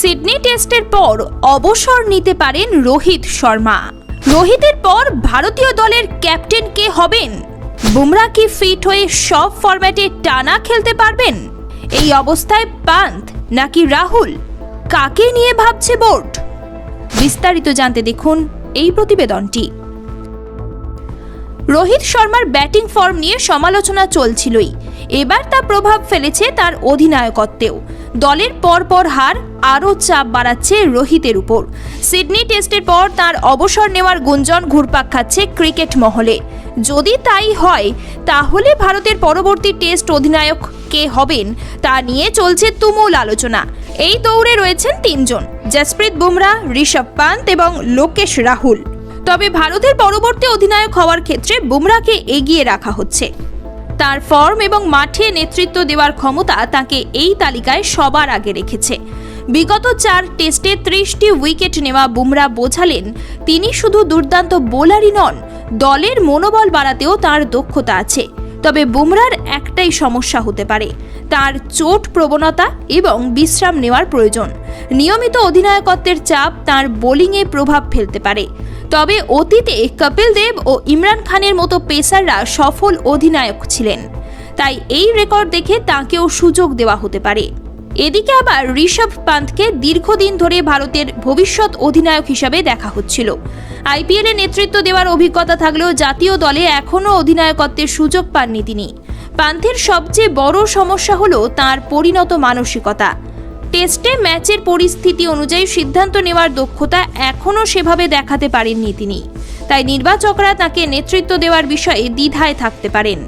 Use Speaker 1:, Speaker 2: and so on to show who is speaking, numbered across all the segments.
Speaker 1: Sydney টেস্টের পর অবসর নিতে পারেন রোহিত শর্মা। রোহিতের পর ভারতীয় দলের ক্যাপ্টেন কে হবেন? বুমরা কি ফিট হয়ে সব ফরম্যাটে টানা খেলতে পারবেন? এই অবস্থায় পান্থ নাকি রাহুল? কাকে নিয়ে ভাবছে বোর্ড? বিস্তারিত জানতে দেখুন এই প্রতিবেদনটি। রোহিত শর্মার ব্যাটিং ফর্ম নিয়ে সমালোচনা চলছিলই। এবার তা প্রভাব ফেলেছে তার অধিনায়কত্বেও। দলের পরপর হার আরও চাপ বাড়াচ্ছে রোহিতের উপর। সিডনি টেস্টের পর তার অবসর নেওয়ার গুঞ্জন ঘুরপাক খাচ্ছে ক্রিকেট মহলে। যদি তাই হয়, তাহলে ভারতের পরবর্তী টেস্ট অধিনায়ক কে হবেন তা নিয়ে চলছে তুমুল আলোচনা। এই দৌড়ে রয়েছেন তিনজন, জসপ্রীত বুমরা, ঋষভ পান্ত এবং লোকেশ রাহুল। তবে ভারতের পরবর্তী অধিনায়ক হওয়ার ক্ষেত্রে বুমরাকে এগিয়ে রাখা হচ্ছে। তার ফর্ম এবং মাঠে নেতৃত্ব দেওয়ার ক্ষমতা তাকে এই তালিকায় সবার আগে রেখেছে। বিগত চার টেস্টে ত্রিশটি উইকেট নেওয়া বুমরা বোঝালেন, তিনি শুধু দুর্দান্ত বোলারই নন, দলের মনোবল বাড়াতেও তার দক্ষতা আছে। তবে বুমরার একটাই সমস্যা হতে পারে, তার চোট প্রবণতা এবং বিশ্রাম নেওয়ার প্রয়োজন। নিয়মিত অধিনায়কত্বের চাপ তার বোলিংয়ে প্রভাব ফেলতে পারে। তবে অতীতে কপিল দেব ও ইমরান খানের মতো পেসাররা সফল অধিনায়ক ছিলেন। তাই এই রেকর্ড দেখে তাকেও সুযোগ দেওয়া হতে পারে। এদিকে আবার ঋষভ পান্তকে দীর্ঘদিন ধরে ভারতের ভবিষ্যৎ অধিনায়ক হিসাবে দেখা হচ্ছিল। আইপিএলে নেতৃত্ব দেওয়ার অভিজ্ঞতা থাকলেও জাতীয় দলে এখনও অধিনায়কত্বের সুযোগ পাননি তিনি। পান্থের সবচেয়ে বড় সমস্যা হলো তার পরিণত মানসিকতা। টেস্টে ম্যাচের পরিস্থিতি অনুযায়ী সিদ্ধান্ত নেওয়ার দক্ষতা এখনও সেভাবে দেখাতে পারেননি তিনি। তাই নির্বাচকরা তাকে নেতৃত্ব দেওয়ার বিষয়ে দ্বিধায় থাকতে পারেন।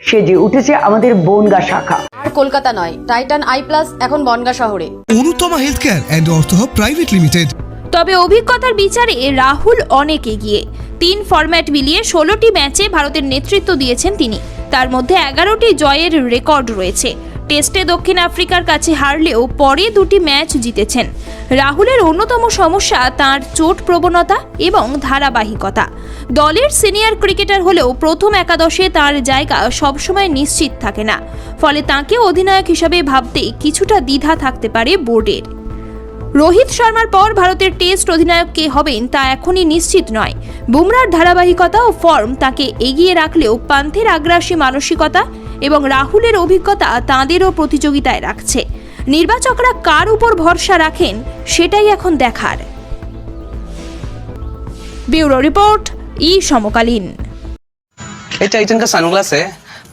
Speaker 2: সেজে উঠেছে আমাদের বনগা শাখা।
Speaker 3: আর কলকাতা নয় টাইটান আই প্লাস এখন বনগা শহরে।
Speaker 4: Anutama health care and ortho private limited.
Speaker 1: তবে অভিজ্ঞতার বিচারে রাহুল অনেক এগিয়ে। তিন ফরম্যাট মিলিয়ে ষোলোটি ম্যাচে ভারতের নেতৃত্ব দিয়েছেন তিনি। তার মধ্যে এগারোটি জয়ের রেকর্ড রয়েছে। টেস্টে দক্ষিণ আফ্রিকার কাছে হারলেও পরে দুটি ম্যাচ জিতেছেন। রাহুলের অন্যতম সমস্যা তার চোট প্রবণতা এবং ধারাবাহিকতা। দলের সিনিয়র ক্রিকেটার হলেও প্রথম একাদশে তার জায়গা সবসময় নিশ্চিত থাকে না। ফলে তাকে অধিনায়ক হিসাবে ভাবতে কিছুটা দ্বিধা থাকতে পারে বোর্ডের। রোহিত শর্মার পর ভারতের টেস্ট অধিনায়ক কে হবেন তা এখনই নিশ্চিত নয় বুমরার ধারাবাহিকতা ও ফর্ম তাকে এগিয়ে রাখলেও পান্থের আগ্রাসী মানসিকতা এবং রাহুলের অভিজ্ঞতা তাঁদেরও প্রতিযোগিতায় রাখছে নির্বাচকরা কার উপর ভরসা রাখেন সেটাই এখন দেখার ব্যুরো রিপোর্ট ই সমকালীন
Speaker 5: ये टाइटन का सनग्लास है